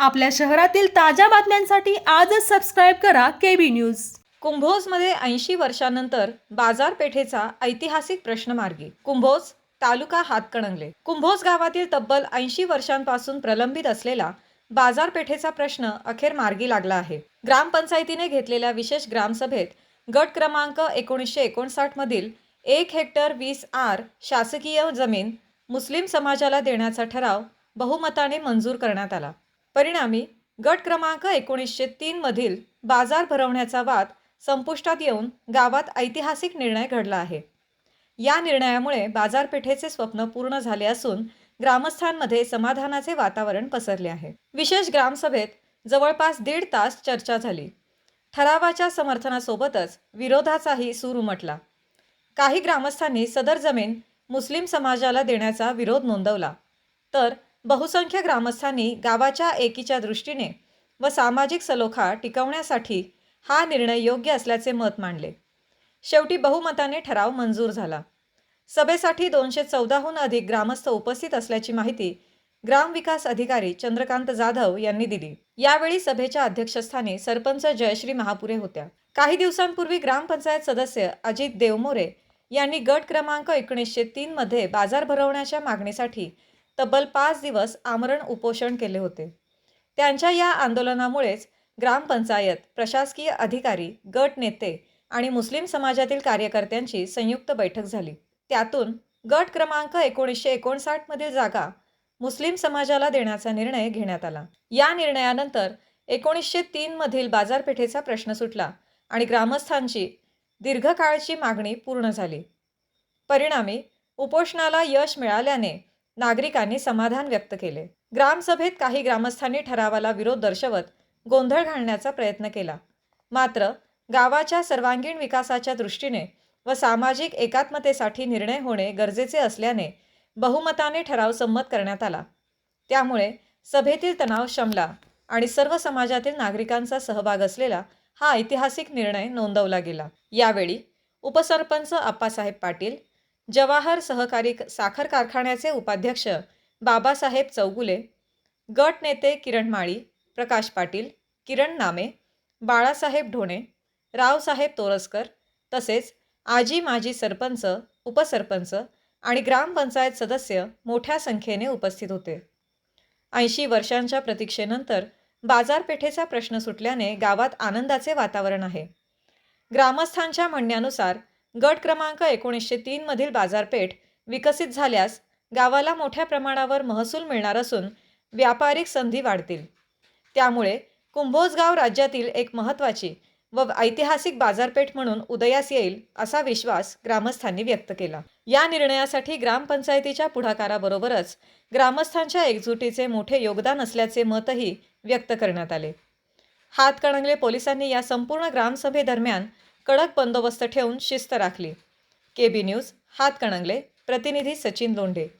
आपल्या शहरातील ताज्या बातम्यांसाठी आजच सबस्क्राईब करा केबी न्यूज कुंभोजमध्ये ऐंशी वर्षानंतर बाजारपेठेचा ऐतिहासिक प्रश्न मार्गी कुंभोज तालुका हातकणंगले. कुंभोज गावातील तब्बल ऐंशी वर्षांपासून प्रलंबित असलेला बाजारपेठेचा प्रश्न अखेर मार्गी लागला आहे. ग्रामपंचायतीने घेतलेल्या विशेष ग्रामसभेत गट क्रमांक एकोणीसशे एकोणसाठ मधील एक हेक्टर वीस आर शासकीय जमीन मुस्लिम समाजाला देण्याचा ठराव बहुमताने मंजूर करण्यात आला. परिणामी गट क्रमांक एकोणीसशे तीनमधील बाजार भरवण्याचा वाद संपुष्टात येऊन गावात ऐतिहासिक निर्णय घडला आहे. या निर्णयामुळे बाजारपेठेचे स्वप्न पूर्ण झाले असून ग्रामस्थांमध्ये समाधानाचे वातावरण पसरले आहे. विशेष ग्रामसभेत जवळपास दीड तास चर्चा झाली. ठरावाच्या समर्थनासोबतच विरोधाचाही सूर उमटला. काही ग्रामस्थांनी सदर जमीन मुस्लिम समाजाला देण्याचा विरोध नोंदवला. तर बहुसंख्य ग्रामस्थांनी गावाच्या एकीच्या दृष्टीने व सामाजिक सलोखा टिकवण्यासाठी हा निर्णय योग्य असल्याचे मत मांडले. शेवटी बहुमताने ठराव मंजूर झाला. सभेसाठी दोनशे चौदाहून अधिक ग्रामस्थ उपस्थित असल्याची माहिती ग्रामविकास अधिकारी चंद्रकांत जाधव यांनी दिली. यावेळी सभेच्या अध्यक्षस्थानी सरपंच जयश्री महापुरे होत्या. काही दिवसांपूर्वी ग्रामपंचायत सदस्य अजित देवमोरे यांनी गट क्रमांक एकोणीसशे तीनमध्ये बाजार भरवण्याच्या मागणीसाठी तब्बल पाच दिवस आमरण उपोषण केले होते. त्यांच्या या आंदोलनामुळेच ग्रामपंचायत प्रशासकीय अधिकारी गट नेते आणि मुस्लिम समाजातील कार्यकर्त्यांची संयुक्त बैठक झाली. त्यातून गट क्रमांक एकोणीसशे एकोणसाठमधील जागा मुस्लिम समाजाला देण्याचा निर्णय घेण्यात आला. या निर्णयानंतर एकोणीसशे तीनमधील बाजारपेठेचा प्रश्न सुटला आणि ग्रामस्थांची दीर्घकाळची मागणी पूर्ण झाली. परिणामी उपोषणाला यश मिळाल्याने नागरिकांनी समाधान व्यक्त केले. ग्रामसभेत काही ग्रामस्थांनी ठरावाला विरोध दर्शवत गोंधळ घालण्याचा प्रयत्न केला. मात्र गावाच्या सर्वांगीण विकासाच्या दृष्टीने व सामाजिक एकात्मतेसाठी निर्णय होणे गरजेचे असल्याने बहुमताने ठराव संमत करण्यात आला. त्यामुळे सभेतील तणाव शमला आणि सर्व समाजातील नागरिकांचा सहभाग असलेला हा ऐतिहासिक निर्णय नोंदवला गेला. यावेळी उपसरपंच आप्पासाहेब पाटील जवाहर सहकारी साखर कारखान्याचे उपाध्यक्ष बाबासाहेब चौगुले गट नेते किरण माळी प्रकाश पाटील किरण नामे बाळासाहेब ढोणे रावसाहेब तोरसकर तसेच आजी माजी सरपंच उपसरपंच आणि ग्रामपंचायत सदस्य मोठ्या संख्येने उपस्थित होते. ऐंशी वर्षांच्या प्रतीक्षेनंतर बाजारपेठेचा प्रश्न सुटल्याने गावात आनंदाचे वातावरण आहे. ग्रामस्थांच्या म्हणण्यानुसार गट क्रमांक एकोणीसशे तीनमधील बाजारपेठ विकसित झाल्यास गावाला मोठ्या प्रमाणावर महसूल मिळणार असून व्यापारिक संधी वाढतील. त्यामुळे कुंभोजगाव राज्यातील एक महत्त्वाची व ऐतिहासिक बाजारपेठ म्हणून उदयास येईल असा विश्वास ग्रामस्थांनी व्यक्त केला. या निर्णयासाठी ग्रामपंचायतीच्या पुढाकाराबरोबरच ग्रामस्थांच्या एकजुटीचे मोठे योगदान असल्याचे मतही व्यक्त करण्यात आले. हातकणंगले पोलिसांनी या संपूर्ण ग्रामसभेदरम्यान कडक बंदोबस्त ठेवून शिस्त राखली. के बी न्यूज हातकणंगले प्रतिनिधी सचिन लोंढे.